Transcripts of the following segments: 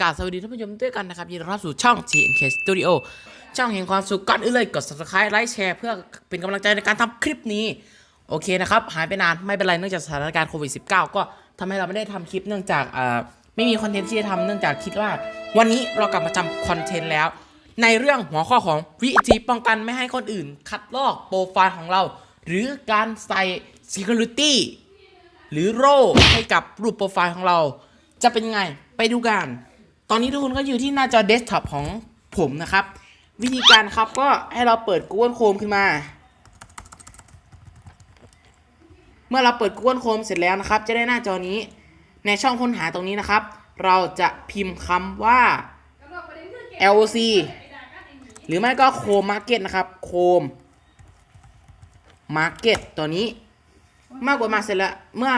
กราบสวัสดีท่านผู้ชมด้วยกันนะครับยินดีต้อนรับสู่ช่อง TNK Studio ช่องแห่งความสุขก่อนอื่นเลยกด subscribe ไลค์แชร์เพื่อเป็นกำลังใจในการทำคลิปนี้ โอเคนะครับ หายไปนานไม่เป็นไรเนื่องจากสถานการณ์โควิด -19 ก็ทำให้เราไม่ได้ทำคลิปเนื่องจากไม่มีคอนเทนต์ที่จะทำเนื่องจากคิดว่า วันนี้เรากลับมาทำคอนเทนต์แล้ว ในเรื่องหัวข้อของวิธีป้องกันไม่ให้คนอื่น คัดลอกโปรไฟล์ของเรา หรือการใส่ security หรือโร่ให้กับรูปโปรไฟล์ของเรา จะเป็นยังไงไปดูกัน ตอนนี้ทุกคนก็อยู่ที่หน้าจอเดสก์ท็อปของผมนะครับ วิธีการครับก็ให้เราเปิด Google Chrome ขึ้นมา เมื่อเราเปิด Google Chrome เสร็จแล้วนะครับ จะได้หน้าจอนี้ในช่องค้นหาตรงนี้นะครับ เราจะพิมพ์คำว่า LOC หรือไม่ก็ Chrome Market นะครับ Chrome Market ตัวนี้เมื่อกดมาเสร็จแล้วเมื่อ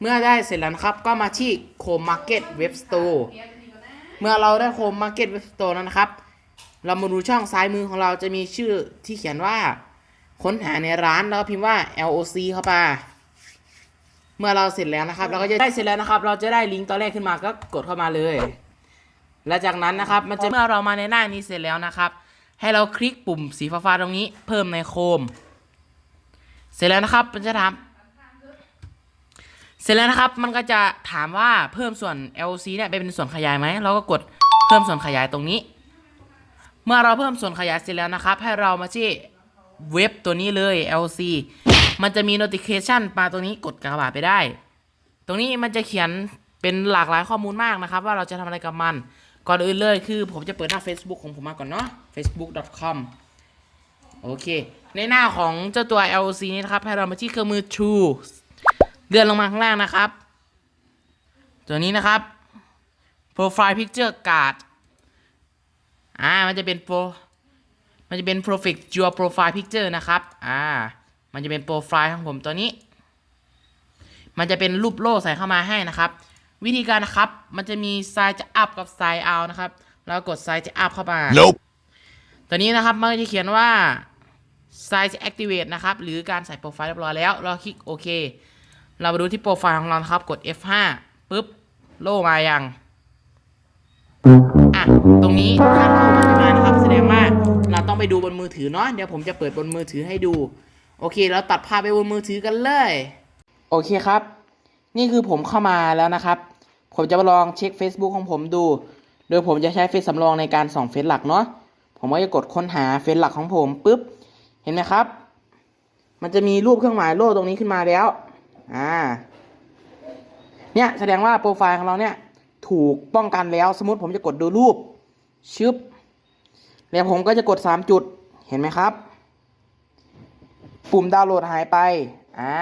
เมื่อได้เสร็จแล้วนะครับ ก็มาที่ Chrome Market Web Store เมื่อเราได้ Chrome Market Web Store แล้วนะครับ เรามาดูช่องซ้ายมือของเราจะมีชื่อที่เขียนว่า ค้นหาในร้านแล้วพิมพ์ว่า LOC เข้าไปเมื่อเราเสร็จแล้วนะครับ เราก็จะได้เสร็จแล้วนะครับ เราจะได้ลิงก์ตัวแรกขึ้นมาก็กดเข้ามาเลย และจากนั้นนะครับ มันจะเมื่อเรามาในหน้านี้เสร็จแล้วนะครับ ให้เราคลิกปุ่มสีฟ้าๆตรงนี้ เพิ่มในโคม เสร็จแล้วนะครับมันจะถาม เสร็จแล้วนะครับ มันก็จะถามว่าเพิ่มส่วน LC เนี่ยไปเป็นส่วนขยายไหม เราก็กดเพิ่มส่วนขยายตรงนี้ เมื่อเราเพิ่มส่วนขยายเสร็จแล้วนะครับ ให้เรามาที่เว็บตัวนี้เลย LC มันจะมี notification มาตรงนี้กดกากบาทไปได้ ตรงนี้มันจะเขียนเป็นหลากหลายข้อมูลมากนะครับ ว่าเราจะทำอะไรกับมัน ก่อนอื่นเลยคือผมจะเปิดหน้า Facebook ของผมมาก่อนเนาะ facebook.com โอเค ในหน้าของเจ้าตัว LC นี้นะครับ ให้เรามาที่เครื่องมือ True เลื่อนลงมาข้างล่างนะครับ ตัวนี้นะครับ Profile Picture Card อ่ามันจะเป็นโปรมันจะเป็น Perfect Your Profile Picture นะครับ อ่า มันจะเป็นโปรไฟล์ของผมตัวนี้ มันจะเป็นรูปโล่ใส่เข้ามาให้นะครับ วิธีการนะครับ มันจะมี Sign จะ up กับ Sign out นะครับแล้วกด Sign จะ up เข้ามา Nope. ตัวนี้นะครับ มันก็จะเขียนว่า Sign จะ activate นะครับ หรือการใส่โปรไฟล์เรียบร้อยแล้ว เราคลิกโอเค เรามาดูที่โปรไฟล์ของเรานครับ กด F5 ปุ๊บ โล่มายัง อะ ตรงนี้ถ้าโล่มันไม่มานะครับ แสดงว่าเราต้องไปดูบนมือถือเนาะ เดี๋ยวผมจะเปิดบนมือถือให้ดู โอเค เราตัดภาพไปบนมือถือกันเลย โอเคครับ นี่คือผมเข้ามาแล้วนะครับ ผมจะมาลองเช็ค Facebook ของผมดู โดยผมจะใช้เฟซสำรองในการส่องเฟซหลักเนาะ ผมก็จะกดค้นหาเฟซหลักของผมปุ๊บ เห็นไหมครับ มันจะมีรูปเครื่องหมายโล่ตรงนี้ขึ้นมาแล้ว อ่า เนี่ยแสดงว่าโปรไฟล์ของเราเนี่ยถูกป้องกันแล้วสมมติผมจะกดดูรูปชึบแล้วผมก็จะกด 3 จุดเห็นไหมครับ ปุ่มดาวน์โหลดหายไปอ่า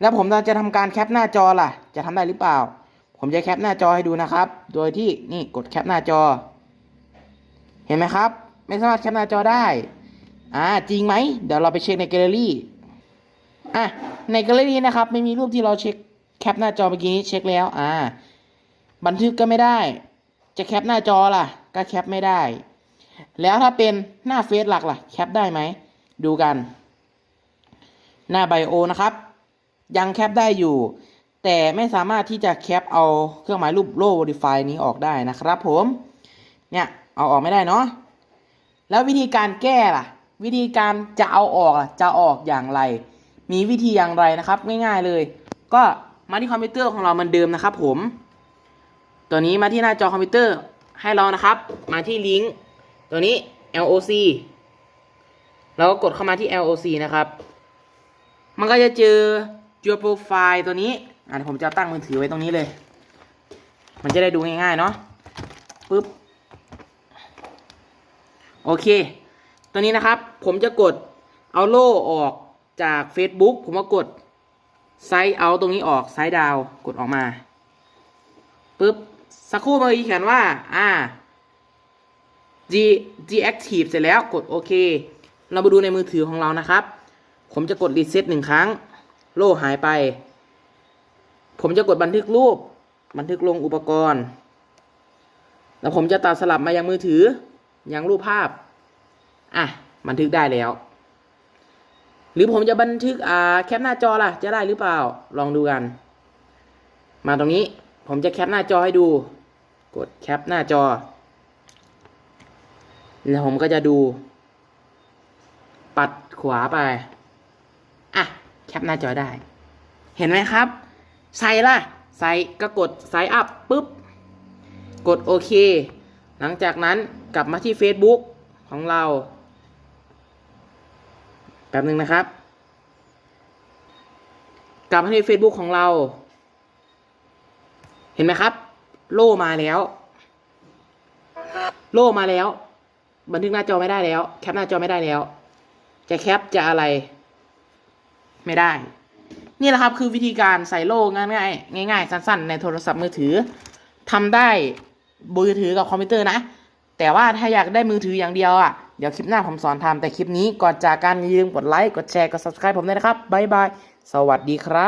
แล้วผมจะทำการแคปหน้าจอล่ะ จะทำได้หรือเปล่า ผมจะแคปหน้าจอให้ดูนะครับ โดยที่นี่กดแคปหน้าจอ เห็นไหมครับ ไม่สามารถแคปหน้าจอได้อ่าจริงไหมเดี๋ยวเราไปเช็คในแกลเลอรี่ อะในกลเลอรี่นะครับ ไม่มีรูปที่เราเช็คแคปหน้าจอเมื่อกี้นี้เช็คแล้วอ่า บันทึกก็ไม่ได้ จะแคปหน้าจอล่ะ ก็แคปไม่ได้ แล้วถ้าเป็นหน้าเฟซหลักล่ะ แคปได้ไหม ดูกัน หน้าไบโอนะครับ ยังแคปได้อยู่ แต่ไม่สามารถที่จะแคปเอาเครื่องหมายรูปโล่ modify นี้ออกได้นะครับ ผม เนี่ยเอาออกไม่ได้เนาะแล้ววิธีการแก้ล่ะ วิธีการจะเอาออกล่ะจะออกอย่างไร มีวิธีอย่างไรนะครับ ง่ายๆเลย ก็มาที่คอมพิวเตอร์ของเราเหมือนเดิมนะครับ ผม ตัวนี้มาที่หน้าจอคอมพิวเตอร์ให้เรานะครับ มาที่ลิงก์ตัวนี้ LOC เราก็กดเข้ามาที่ LOC นะครับ มันก็จะเจอ Your Profile ตัวนี้อะผมจะตั้งมือถือไว้ตรงนี้เลย มันจะได้ดูง่ายๆเนาะปึ๊บ โอเค ตัวนี้นะครับ ผมจะกดเอาโล่ออก จาก Facebook ผมก็กดไซด์เอาตรงนี้ออกไซด์ดาวกดออกมาปึ๊บสักครู่เมื่อกี้เขียนว่าอ่า G deactive เสร็จแล้วกดโอเค เรามาดูในมือถือของเรานะครับ ผมจะกดรีเซ็ตหนึ่งครั้ง โล่หายไป ผมจะกดบันทึกรูป บันทึกลงอุปกรณ์ แล้วผมจะตัดสลับมายังมือถือ ยังรูปภาพ อะ บันทึกได้แล้ว หรือผมจะบันทึกอ่าแคปหน้าจอล่ะ จะได้หรือเปล่า ลองดูกัน มาตรงนี้ผมจะแคปหน้าจอให้ดู กดแคปหน้าจอ แล้วผมก็จะดู ปัดขวาไป อะ แคปหน้าจอได้ เห็นไหมครับ ใส่ล่ะ ใส่ก็กดไซอัพปุ๊บ กดโอเค หลังจากนั้นกลับมาที่ Facebook ของเรา ป๊บหนึ่งนะครับ กลับมาที่ Facebook ของเรา เห็นไหมครับ โล่มาแล้ว โล่มาแล้ว บันทึกหน้าจอไม่ได้แล้ว แคปหน้าจอไม่ได้แล้ว จะแคปจะอะไร ไม่ได้ นี่แหละครับคือวิธีการใส่โล่ง่ายๆง่ายๆ สั้นๆ ในโทรศัพท์มือถือทำได้มือถือกับคอมพิวเตอร์นะ แต่ว่าถ้าอยากได้มือถืออย่างเดียวอะ เดี๋ยวคลิปหน้าผมสอนทำแต่คลิปนี้ก่อนจากการอย่าลืมกดไลค์กดแชร์กด subscribe ผมด้วยนะครับบ๊ายบาย สวัสดีครับ